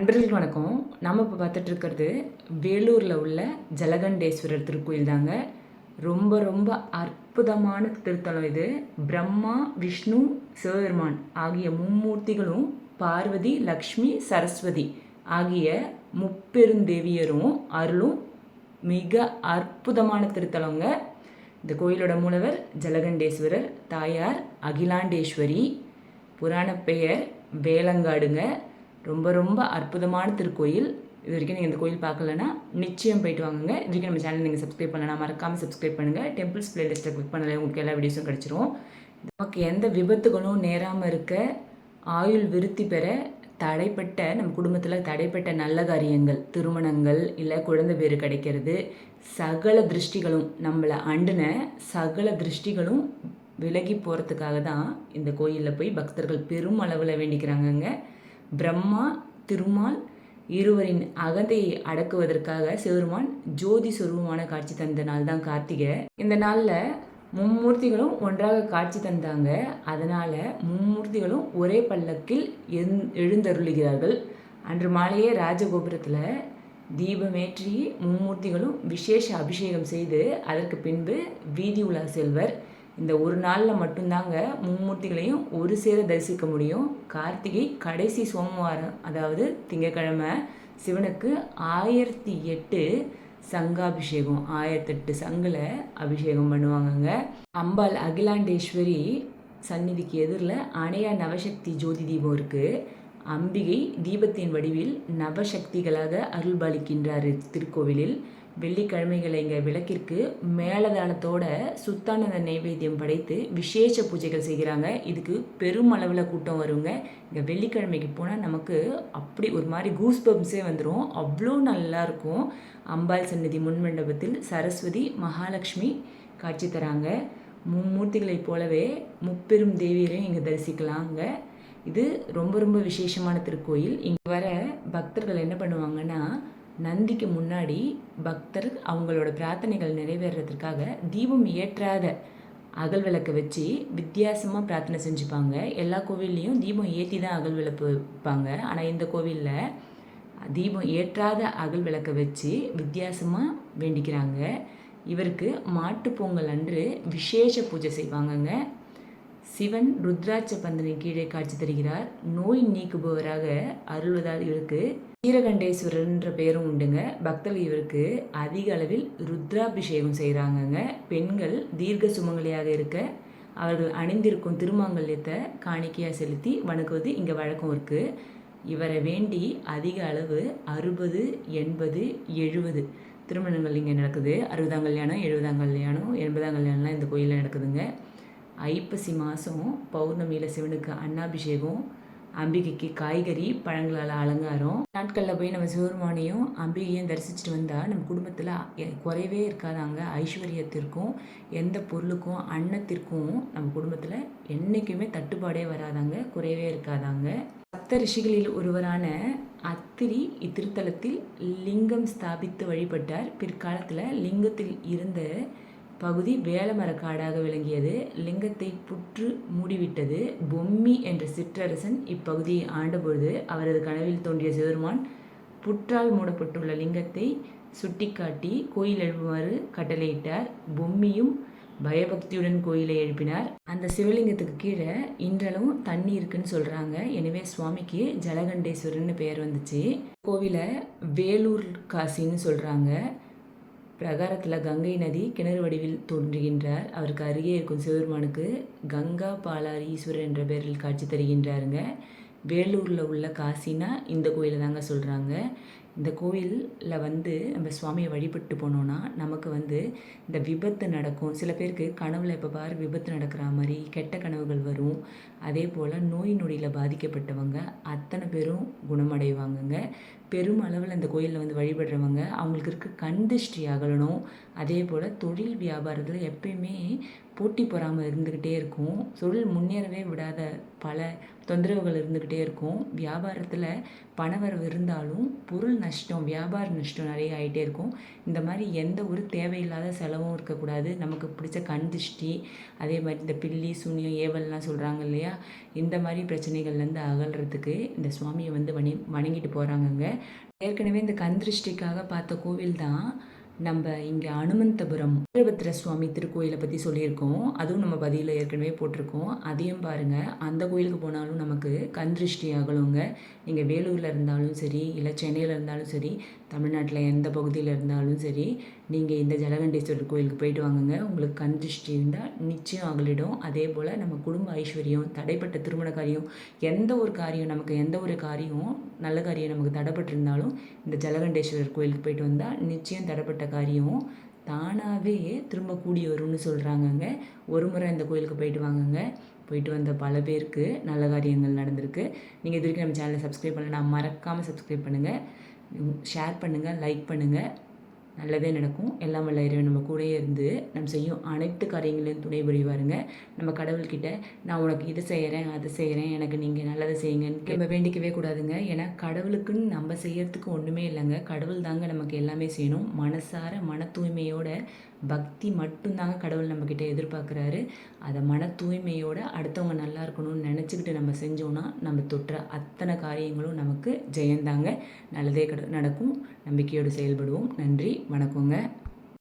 நண்பர்களுக்கு வணக்கம். நம்ம இப்போ பார்த்துட்டு இருக்கிறது வேலூரில் உள்ள ஜலகண்டேஸ்வரர் திருக்கோயில் தாங்க. ரொம்ப ரொம்ப அற்புதமான திருத்தலம் இது. பிரம்மா விஷ்ணு சிவபெருமான் ஆகிய மும்மூர்த்திகளும் பார்வதி லக்ஷ்மி சரஸ்வதி ஆகிய முப்பெருந்தேவியரும் அருளும் மிக அற்புதமான திருத்தலங்க. இந்த கோயிலோட மூலவர் ஜலகண்டேஸ்வரர் தாயார் அகிலாண்டேஸ்வரி புராண பெயர் வேலங்காடுங்க. ரொம்ப ரொம்ப அற்புதமான திருக்கோயில். இது வரைக்கும் நீங்கள் இந்த கோயில் பார்க்கலன்னா நிச்சயம் போயிட்டு வாங்குங்க. இது வரைக்கும் நம்ம சேனல் நீங்கள் சப்ஸ்கிரைப் பண்ணலாம் மறக்காமல் சப்ஸ்கிரைப் பண்ணுங்கள் டெம்பிள்ஸ் பிளேலிஸ்ட்டை கிளிக் பண்ணல உங்களுக்கு எல்லா வீடியோஸும் கிடச்சிரும். நமக்கு எந்த விபத்துகளும் நேராமல் இருக்க ஆயுள் விருத்தி பெற தடைப்பட்ட நம்ம குடும்பத்தில் தடைப்பட்ட நல்ல காரியங்கள் திருமணங்கள் இல்லை குழந்தை பேர் கிடைக்கிறது சகல திருஷ்டிகளும் நம்மளை அண்டுன சகல திருஷ்டிகளும் விலகி போகிறதுக்காக தான் இந்த கோயிலில் போய் பக்தர்கள் பெரும் அளவில் வேண்டிக்கிறாங்கங்க. பிரம்மா திருமால் இருவரின் அகந்தையை அடக்குவதற்காக சிவருமான் ஜோதி சொருபமான காட்சி தந்த நாள் தான் கார்த்திகை. இந்த நாளில் மும்மூர்த்திகளும் ஒன்றாக காட்சி தந்தாங்க. அதனால் மும்மூர்த்திகளும் ஒரே பல்லக்கில் எழுந் எழுந்தருளுகிறார்கள். அன்று மாலையே ராஜகோபுரத்தில் தீபமேற்றி மும்மூர்த்திகளும் விசேஷ அபிஷேகம் செய்து அதற்கு பின்பு வீதி உலா செல்வர் இந்த ஒரு நாளில் மட்டும்தாங்க மும்மூர்த்திகளையும் ஒரு சேர தரிசிக்க முடியும். கார்த்திகை கடைசி சோமவாரம் அதாவது திங்கக்கிழமை சிவனுக்கு ஆயிரத்தி எட்டு சங்காபிஷேகம் ஆயிரத்தெட்டு சங்கில் அபிஷேகம் பண்ணுவாங்கங்க. அம்பாள் அகிலாண்டேஸ்வரி சந்நிதிக்கு எதிரில் அணையா நவசக்தி ஜோதி தீபம் இருக்குது அம்பிகை தீபத்தின் வடிவில் நவசக்திகளாக அருள்பாலிக்கின்றார் திருக்கோவிலில். வெள்ளிக்கிழமைகளை இங்கே விளக்கிற்கு மேலதானத்தோட சுத்தானந்த நைவேத்தியம் படைத்து விசேஷ பூஜைகள் செய்கிறாங்க. இதுக்கு பெருமளவில் கூட்டம் வருங்க. இங்கே வெள்ளிக்கிழமைக்கு போனால் நமக்கு அப்படி ஒரு மாதிரி கூஸ்பம்ஸே வந்துடும் அவ்வளோ நல்லாயிருக்கும் அம்பாள் சன்னதி முன்மண்டபத்தில் சரஸ்வதி மகாலட்சுமி காட்சி தராங்க. மும்மூர்த்திகளைப் போலவே முப்பெரும் தேவியரையும் இங்கே தரிசிக்கலாங்க. இது ரொம்ப ரொம்ப விசேஷமான திருக்கோயில். இங்கே வர பக்தர்கள் என்ன பண்ணுவாங்கன்னா நந்திக்கு முன்னாடி பக்தர் அவங்களோட பிரார்த்தனைகள் நிறைவேறதுக்காக தீபம் ஏற்றாத அகல் விளக்கை வச்சு வித்தியாசமாக பிரார்த்தனை செஞ்சுப்பாங்க. எல்லா கோவில்லையும் தீபம் ஏற்றி தான் அகல் விளக்கு வைப்பாங்க. ஆனால் இந்த கோவிலில் தீபம் ஏற்றாத அகல் விளக்கை வச்சு வித்தியாசமாக வேண்டிக்கிறாங்க. இவருக்கு மாட்டு பொங்கல் அன்று விசேஷ பூஜை செய்வாங்கங்க. சிவன் ருத்ராட்ச பந்தனை கீழே காட்சி தருகிறார். நோய் நீக்குபவராக அருள்வதால் இவருக்கு வீரகண்டேஸ்வரர்ன்ற பெயரும் உண்டுங்க. பக்தர்கள் இவருக்கு அதிக அளவில் ருத்ராபிஷேகம் செய்கிறாங்கங்க பெண்கள் தீர்க்க சுமங்கலியாக இருக்க அவர்கள் அணிந்திருக்கும் திருமாங்கல்யத்தை காணிக்கையாக செலுத்தி வணங்குவது இங்கே வழக்கம் இருக்குது இவரை வேண்டி அதிக அளவு அறுபது எண்பது எழுபது திருமணங்கள் இங்கே நடக்குது. அறுபதாம் கல்யாணம் எழுபதாம் கல்யாணம் எண்பதாம் கல்யாணம்லாம் இந்த கோயிலில் நடக்குதுங்க. ஐப்பசி மாதம் பௌர்ணமியில் சிவனுக்கு அன்னாபிஷேகம் அம்பிகைக்கு காய்கறி பழங்களால் அலங்காரம். நாட்களில் போய் நம்ம சிவருமானையும் அம்பிகையும் தரிசிச்சுட்டு வந்தால் நம்ம குடும்பத்தில் குறைவே இருக்காதாங்க. ஐஸ்வர்யத்திற்கும் எந்த பொருளுக்கும் அன்னத்திற்கும் நம்ம குடும்பத்தில் என்றைக்குமே தட்டுப்பாடே வராதாங்க. குறைவே இருக்காதாங்க. சப்த ரிஷிகளில் ஒருவரான அத்திரி இத்திருத்தலத்தில் லிங்கம் ஸ்தாபித்து வழிபட்டார். பிற்காலத்தில் லிங்கத்தில் இருந்த பகுதி வேலமர விளங்கியது. லிங்கத்தை புற்று மூடிவிட்டது. பொம்மி என்ற சிற்றரசன் இப்பகுதியை ஆண்டபொழுது அவரது கனவில் தோன்றிய சிவருமான் புற்றால் மூடப்பட்டுள்ள லிங்கத்தை சுட்டிக்காட்டி கோயில் எழுப்புமாறு கட்டளையிட்டார். பொம்மியும் பயபக்தியுடன் கோயிலை எழுப்பினார். அந்த சிவலிங்கத்துக்கு கீழே இன்றளவும் தண்ணி இருக்குன்னு சொல்கிறாங்க எனவே சுவாமிக்கு ஜலகண்டேஸ்வரர்னு பெயர் வந்துச்சு. கோவிலை வேலூர் காசின்னு சொல்கிறாங்க பிரகாரத்தில் கங்கை நதி கிணறு வடிவில் தோன்றுகின்றார். அவருக்கு அருகே இருக்கும் சிவபெருமானுக்கு கங்கா பாலாரி ஈஸ்வரர் என்ற பெயரில் காட்சி தருகின்றாருங்க. வேலூரில் உள்ள காசினா இந்த கோயிலை தாங்க சொல்கிறாங்க இந்த கோயிலில் வந்து நம்ம சுவாமியை வழிபட்டு போனோன்னா நமக்கு வந்து இந்த விபத்து நடக்கும். சில பேருக்கு கனவுல இப்போ பாரு விபத்து நடக்கிற மாதிரி கெட்ட கனவுகள் வரும். அதே போல் நோய் நொடியில் பாதிக்கப்பட்டவங்க அத்தனை பேரும் குணமடைவாங்கங்க. பெரும் அளவில் இந்த கோயிலில் வந்து வழிபடுறவங்க அவங்களுக்கு இருக்க கண் திருஷ்டி அகலணும். அதே போல் தொழில் வியாபாரத்தில் எப்பயுமே போட்டி பொறாமல் இருந்துக்கிட்டே இருக்கும். தொழில் முன்னேறவே விடாத பல தொந்தரவுகள் இருந்துக்கிட்டே இருக்கும். வியாபாரத்தில் பணவரவு இருந்தாலும் பொருள் நஷ்டம் வியாபார நஷ்டம் நிறைய ஆகிட்டே இருக்கும். இந்த மாதிரி எந்த ஒரு தேவையில்லாத செலவும் இருக்கக்கூடாது. நமக்கு பிடிச்ச கண் திருஷ்டி அதே மாதிரி இந்த பில்லி சூனியம் ஏவல்லாம் சொல்கிறாங்க இல்லையா? இந்த மாதிரி பிரச்சனைகள்லேருந்து அகல்றதுக்கு இந்த சுவாமியை வந்து வணி வணங்கிட்டு போகிறாங்கங்க ஏற்கனவே இந்த கந்திருஷ்டிக்காக பார்த்த கோவில் தான் நம்ம இங்கே அனுமந்தபுரம் வீரபத்திர சுவாமி திருக்கோயிலை பற்றி சொல்லியிருக்கோம். அதுவும் நம்ம பதியில் ஏற்கனவே போட்டிருக்கோம். அதையும் பாருங்கள் அந்த கோயிலுக்கு போனாலும் நமக்கு கந்திருஷ்டி ஆகலுங்க நீங்கள் வேலூரில் இருந்தாலும் சரி இல்லை சென்னையில் இருந்தாலும் சரி தமிழ்நாட்டில் எந்த பகுதியில் இருந்தாலும் சரி நீங்கள் இந்த ஜலகண்டேஸ்வரர் கோயிலுக்கு போயிட்டு வாங்குங்க. உங்களுக்கு கண் திருஷ்டி இருந்தால் நிச்சயம் அகலிடும் அதே போல் நம்ம குடும்ப ஐஸ்வர்யம் தடைப்பட்ட திருமண காரியம் எந்த ஒரு காரியம் நமக்கு எந்த ஒரு காரியம் நல்ல காரியம் நமக்கு தடைப்பட்டிருந்தாலும் இந்த ஜலகண்டேஸ்வரர் கோயிலுக்கு போயிட்டு வந்தால் நிச்சயம் தடைப்பட்ட காரியம் தானாகவே திரும்ப கூடி வரும்னு சொல்கிறாங்கங்க ஒரு முறை இந்த கோயிலுக்கு போயிட்டு வாங்குங்க. போயிட்டு வந்த பல பேருக்கு நல்ல காரியங்கள் நடந்திருக்கு. நீங்கள் இது வரைக்கும் நம்ம சேனலை சப்ஸ்கிரைப் பண்ணலாம் மறக்காமல் சப்ஸ்கிரைப் பண்ணுங்கள் ஷேர் பண்ணுங்கள் லைக் பண்ணுங்கள் நல்லதே நடக்கும். எல்லாம் வல்ல இறைவன் நம்ம கூடயே இருந்து நம்ம செய்யும் அனைத்து காரியங்களையும் துணை புரிவாருங்க நம்ம கடவுள்கிட்ட நான் உனக்கு இதை செய்கிறேன் அதை செய்கிறேன் எனக்கு நீங்கள் நல்லதை செய்யுங்கன்னு நம்ம வேண்டிக்கவே கூடாதுங்க. ஏன்னா கடவுளுக்குன்னு நம்ம செய்யறதுக்கு ஒன்றுமே இல்லைங்க. கடவுள் தாங்க நமக்கு எல்லாமே செய்யணும். மனசார மன தூய்மையோட பக்தி மட்டும்தாங்க கடவுள் நம்மக்கிட்ட எதிர்பார்க்குறாரு. அதை மன தூய்மையோடு அடுத்தவங்க நல்லா இருக்கணும்னு நினச்சிக்கிட்டு நம்ம செஞ்சோன்னா நம்ம தொற்ற அத்தனை காரியங்களும் நமக்கு ஜெயந்தாங்க. நல்லதே கட நடக்கும். நம்பிக்கையோடு செயல்படுவோம். நன்றி. வணக்கங்க.